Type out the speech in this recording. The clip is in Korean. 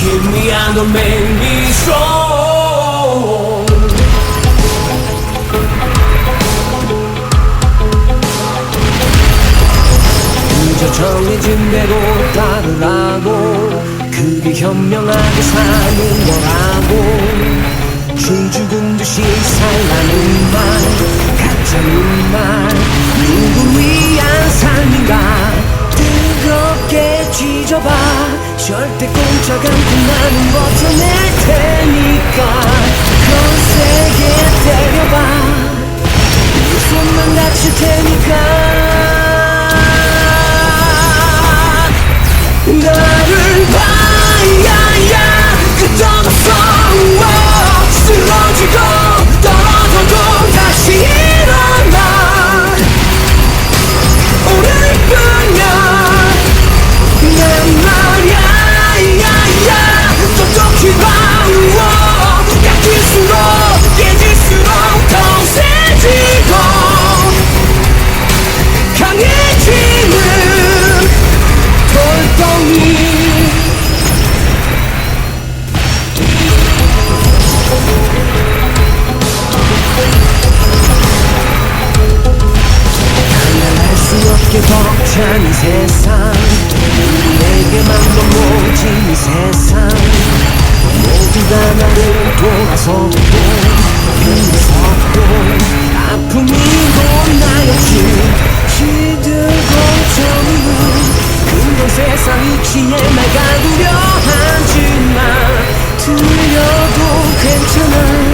Keep me and don't make me strong 그저 정해진 대로 따르라고 그게 현명하게 사는 거라고. 줄 죽은 듯이 살라는 절대 꼼짝 않고 나는 버텨낼 테니까 그토록 찬 세상. 우리에게만 넘어진 세상. 모두가 나를 돌아서고 무섭고 아픔이고 나였지. 시들고 젊은 근본 세상이 취해 말 가두려 하지마 들려도 괜찮아.